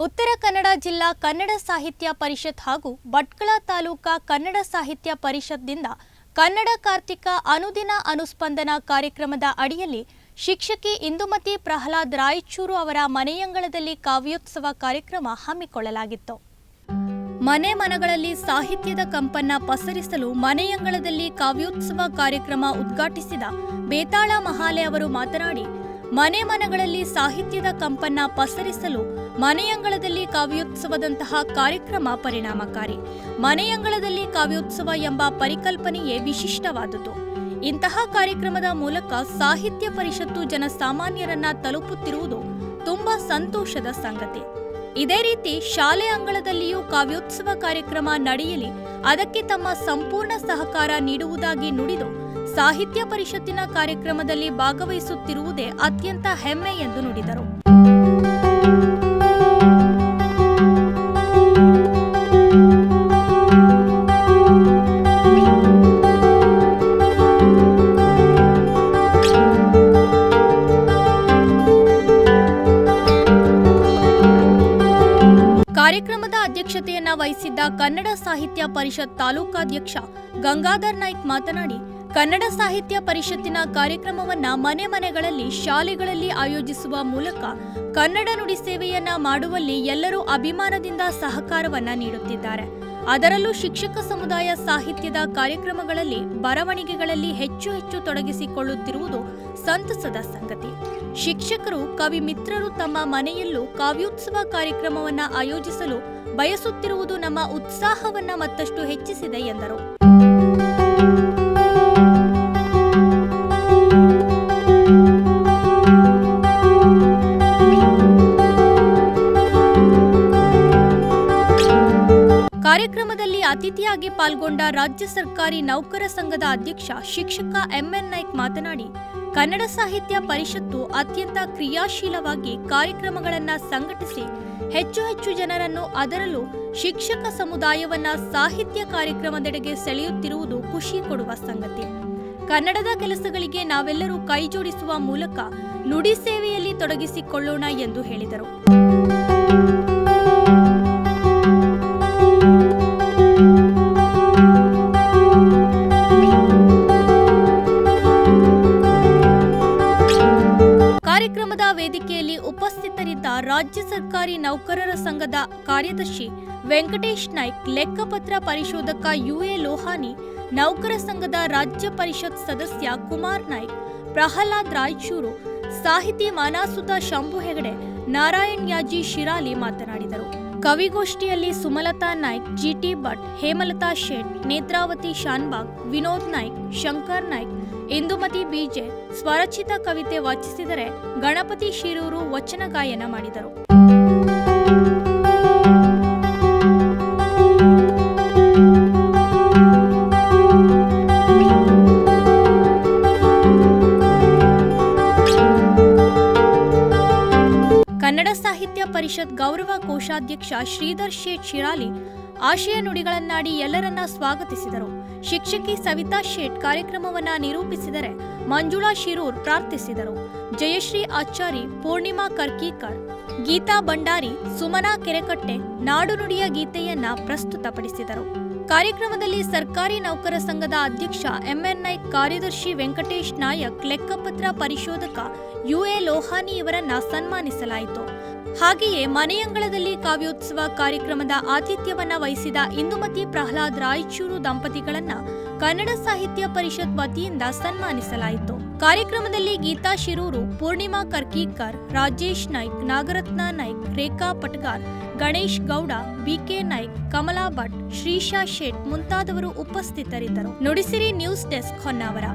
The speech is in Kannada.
ಉತ್ತರ ಕನ್ನಡ ಜಿಲ್ಲಾ ಕನ್ನಡ ಸಾಹಿತ್ಯ ಪರಿಷತ್ ಹಾಗೂ ಭಟ್ಕಳ ತಾಲೂಕಾ ಕನ್ನಡ ಸಾಹಿತ್ಯ ಪರಿಷತ್ನಿಂದ ಕನ್ನಡ ಕಾರ್ತಿಕ ಅನುದಿನ ಅನುಸ್ಪಂದನ ಕಾರ್ಯಕ್ರಮದ ಅಡಿಯಲ್ಲಿ ಶಿಕ್ಷಕಿ ಇಂದುಮತಿ ಪ್ರಹ್ಲಾದ್ ರಾಯಚೂರು ಅವರ ಮನೆಯಂಗಳದಲ್ಲಿ ಕಾವ್ಯೋತ್ಸವ ಕಾರ್ಯಕ್ರಮ ಹಮ್ಮಿಕೊಳ್ಳಲಾಗಿತ್ತು. ಮನೆ ಮನಗಳಲ್ಲಿ ಸಾಹಿತ್ಯದ ಕಂಪನ್ನ ಪಸರಿಸಲು ಮನೆಯಂಗಳದಲ್ಲಿ ಕಾವ್ಯೋತ್ಸವ ಕಾರ್ಯಕ್ರಮ ಉದ್ಘಾಟಿಸಿದ ಬೇತಾಳ ಮಹಾಲೆ ಅವರು ಮಾತನಾಡಿ ಮನೆ ಮನಗಳಲ್ಲಿ ಸಾಹಿತ್ಯದ ಕಂಪನ್ನ ಪಸರಿಸಲು ಮನೆಯಂಗಳದಲ್ಲಿ ಕಾವ್ಯೋತ್ಸವದಂತಹ ಕಾರ್ಯಕ್ರಮ ಪರಿಣಾಮಕಾರಿ. ಮನೆಯಂಗಳದಲ್ಲಿ ಕಾವ್ಯೋತ್ಸವ ಎಂಬ ಪರಿಕಲ್ಪನೆಯೇ ವಿಶಿಷ್ಟವಾದುದು. ಇಂತಹ ಕಾರ್ಯಕ್ರಮದ ಮೂಲಕ ಸಾಹಿತ್ಯ ಪರಿಷತ್ತು ಜನಸಾಮಾನ್ಯರನ್ನ ತಲುಪುತ್ತಿರುವುದು ತುಂಬಾ ಸಂತೋಷದ ಸಂಗತಿ. ಇದೇ ರೀತಿ ಶಾಲೆ ಅಂಗಳದಲ್ಲಿಯೂ ಕಾವ್ಯೋತ್ಸವ ಕಾರ್ಯಕ್ರಮ ನಡೆಯಲಿ, ಅದಕ್ಕೆ ತಮ್ಮ ಸಂಪೂರ್ಣ ಸಹಕಾರ ನೀಡುವುದಾಗಿ ನುಡಿದು ಸಾಹಿತ್ಯ ಪರಿಷತ್ತಿನ ಕಾರ್ಯಕ್ರಮದಲ್ಲಿ ಭಾಗವಹಿಸುತ್ತಿರುವುದೇ ಅತ್ಯಂತ ಹೆಮ್ಮೆ ಎಂದು ನುಡಿದರು. ಕಾರ್ಯಕ್ರಮದ ಅಧ್ಯಕ್ಷತೆಯನ್ನ ವಹಿಸಿದ್ದ ಕನ್ನಡ ಸಾಹಿತ್ಯ ಪರಿಷತ್ ತಾಲೂಕಾಧ್ಯಕ್ಷ ಗಂಗಾಧರ್ ನಾಯ್ಕ್ ಮಾತನಾಡಿ ಕನ್ನಡ ಸಾಹಿತ್ಯ ಪರಿಷತ್ತಿನ ಕಾರ್ಯಕ್ರಮವನ್ನ ಮನೆ ಮನೆಗಳಲ್ಲಿ, ಶಾಲೆಗಳಲ್ಲಿ ಆಯೋಜಿಸುವ ಮೂಲಕ ಕನ್ನಡ ನುಡಿ ಸೇವೆಯನ್ನ ಮಾಡುವಲ್ಲಿ ಎಲ್ಲರೂ ಅಭಿಮಾನದಿಂದ ಸಹಕಾರವನ್ನ ನೀಡುತ್ತಿದ್ದಾರೆ. ಅದರಲ್ಲೂ ಶಿಕ್ಷಕ ಸಮುದಾಯ ಸಾಹಿತ್ಯದ ಕಾರ್ಯಕ್ರಮಗಳಲ್ಲಿ ಬರವಣಿಗೆಗಳಲ್ಲಿ ಹೆಚ್ಚು ಹೆಚ್ಚು ತೊಡಗಿಸಿಕೊಳ್ಳುತ್ತಿರುವುದು ಸಂತಸದ ಸಂಗತಿ. ಶಿಕ್ಷಕರು, ಕವಿ ಮಿತ್ರರು ತಮ್ಮ ಮನೆಯಲ್ಲೂ ಕಾವ್ಯೋತ್ಸವ ಕಾರ್ಯಕ್ರಮವನ್ನ ಆಯೋಜಿಸಲು ಬಯಸುತ್ತಿರುವುದು ನಮ್ಮ ಉತ್ಸಾಹವನ್ನ ಮತ್ತಷ್ಟು ಹೆಚ್ಚಿಸಿದೆ ಎಂದರು. ಕಾರ್ಯಕ್ರಮದಲ್ಲಿ ಅತಿಥಿಯಾಗಿ ಪಾಲ್ಗೊಂಡ ರಾಜ್ಯ ಸರ್ಕಾರಿ ನೌಕರ ಸಂಘದ ಅಧ್ಯಕ್ಷ ಶಿಕ್ಷಕ ಎಂಎನ್ ನಾಯ್ಕ್ ಮಾತನಾಡಿ, ಕನ್ನಡ ಸಾಹಿತ್ಯ ಪರಿಷತ್ತು ಅತ್ಯಂತ ಕ್ರಿಯಾಶೀಲವಾಗಿ ಕಾರ್ಯಕ್ರಮಗಳನ್ನು ಸಂಘಟಿಸಿ ಹೆಚ್ಚು ಹೆಚ್ಚು ಜನರನ್ನು ಅದರಲ್ಲೂ ಶಿಕ್ಷಕ ಸಮುದಾಯವನ್ನ ಸಾಹಿತ್ಯ ಕಾರ್ಯಕ್ರಮದೆಡೆಗೆ ಸೆಳೆಯುತ್ತಿರುವುದು ಖುಷಿ ಕೊಡುವ ಸಂಗತಿ. ಕನ್ನಡದ ಕೆಲಸಗಳಿಗೆ ನಾವೆಲ್ಲರೂ ಕೈಜೋಡಿಸುವ ಮೂಲಕ ನುಡಿ ಸೇವೆಯಲ್ಲಿ ತೊಡಗಿಸಿಕೊಳ್ಳೋಣ ಎಂದು ಹೇಳಿದರು. ವೇದಿಕೆಯಲ್ಲಿ ಉಪಸ್ಥಿತರಿದ್ದ ರಾಜ್ಯ ಸರ್ಕಾರಿ ನೌಕರರ ಸಂಘದ ಕಾರ್ಯದರ್ಶಿ ವೆಂಕಟೇಶ್ ನಾಯ್ಕ್, ಲೆಕ್ಕಪತ್ರ ಪರಿಶೋಧಕ ಯುಎ ಲೋಹಾನಿ, ನೌಕರ ಸಂಘದ ರಾಜ್ಯ ಪರಿಷತ್ ಸದಸ್ಯ ಕುಮಾರ್ ನಾಯ್ಕ್, ಪ್ರಹ್ಲಾದ್ ರಾಯಚೂರು, ಸಾಹಿತಿ ಮಾನಾಸುತ ಶಂಭು ಹೆಗಡೆ, ನಾರಾಯಣ್ ಯಾಜಿ ಶಿರಾಲಿ ಮಾತನಾಡಿದರು. ಕವಿಗೋಷ್ಠಿಯಲ್ಲಿ ಸುಮಲತಾ ನಾಯ್ಕ್, ಜಿಟಿ ಭಟ್, ಹೇಮಲತಾ ಶೇಟ್, ನೇತ್ರಾವತಿ ಶಾನ್ಬಾಗ್, ವಿನೋದ್ ನಾಯ್ಕ್, ಶಂಕರ್ ನಾಯ್ಕ್ ಇಂದುಮತಿ ಬಿಜೆ ಸ್ವರಚಿತ ಕವಿತೆ ವಾಚಿಸಿದರೆ ಗಣಪತಿ ಶಿರೂರು ವಚನ ಗಾಯನ ಮಾಡಿದರು. ಕನ್ನಡ ಸಾಹಿತ್ಯ ಪರಿಷತ್ ಗೌರವ ಕೋಶಾಧ್ಯಕ್ಷ ಶ್ರೀಧರ್ ಶೇಟ್ ಶಿರಾಲಿ ಆಶಯ ನುಡಿಗಳನ್ನಾಡಿ ಎಲ್ಲರನ್ನ ಸ್ವಾಗತಿಸಿದರು. ಶಿಕ್ಷಕಿ ಸವಿತಾ ಶೇಟ್ ಕಾರ್ಯಕ್ರಮವನ್ನ ನಿರೂಪಿಸಿದರೆ ಮಂಜುಳಾ ಶಿರೂರ್ ಪ್ರಾರ್ಥಿಸಿದರು. ಜಯಶ್ರೀ ಆಚಾರಿ, ಪೂರ್ಣಿಮಾ ಕರ್ಕೀಕರ್, ಗೀತಾ ಭಂಡಾರಿ, ಸುಮನಾ ಕೆರೆಕಟ್ಟೆ, ನಾಡು ನುಡಿಯ ಗೀತೆಯನ್ನ ಪ್ರಸ್ತುತಪಡಿಸಿದರು. ಕಾರ್ಯಕ್ರಮದಲ್ಲಿ ಸರ್ಕಾರಿ ನೌಕರ ಸಂಘದ ಅಧ್ಯಕ್ಷ ಎಂಎನ್ಐ ಕಾರ್ಯದರ್ಶಿ ವೆಂಕಟೇಶ್ ನಾಯಕ್, ಲೆಕ್ಕಪತ್ರ ಪರಿಶೋಧಕ ಯುಎ ಲೋಹಾನಿ ಇವರನ್ನ ಸನ್ಮಾನಿಸಲಾಯಿತು. ಹಾಗೆಯೇ ಮನೆಯಂಗಳದಲ್ಲಿ ಕಾವ್ಯೋತ್ಸವ ಕಾರ್ಯಕ್ರಮದ ಆತಿಥ್ಯವನ್ನ ವಹಿಸಿದ ಇಂದುಮತಿ ಪ್ರಹ್ಲಾದ್ ರಾಯಚೂರು ದಂಪತಿಗಳನ್ನ ಕನ್ನಡ ಸಾಹಿತ್ಯ ಪರಿಷತ್ ವತಿಯಿಂದ ಸನ್ಮಾನಿಸಲಾಯಿತು. ಕಾರ್ಯಕ್ರಮದಲ್ಲಿ ಗೀತಾ ಶಿರೂರು, ಪೂರ್ಣಿಮಾ ಕರ್ಕೀಕರ್, ರಾಜೇಶ್ ನಾಯ್ಕ್, ನಾಗರತ್ನ ನಾಯ್ಕ್, ರೇಖಾ ಪಟ್ಗಾರ್, ಗಣೇಶ್ ಗೌಡ, ಬಿಕೆ ನಾಯ್ಕ್, ಕಮಲಾ ಭಟ್, ಶ್ರೀಶಾ ಶೇಟ್ ಮುಂತಾದವರು ಉಪಸ್ಥಿತರಿದ್ದರು. Nudisiri news desk Honnavar.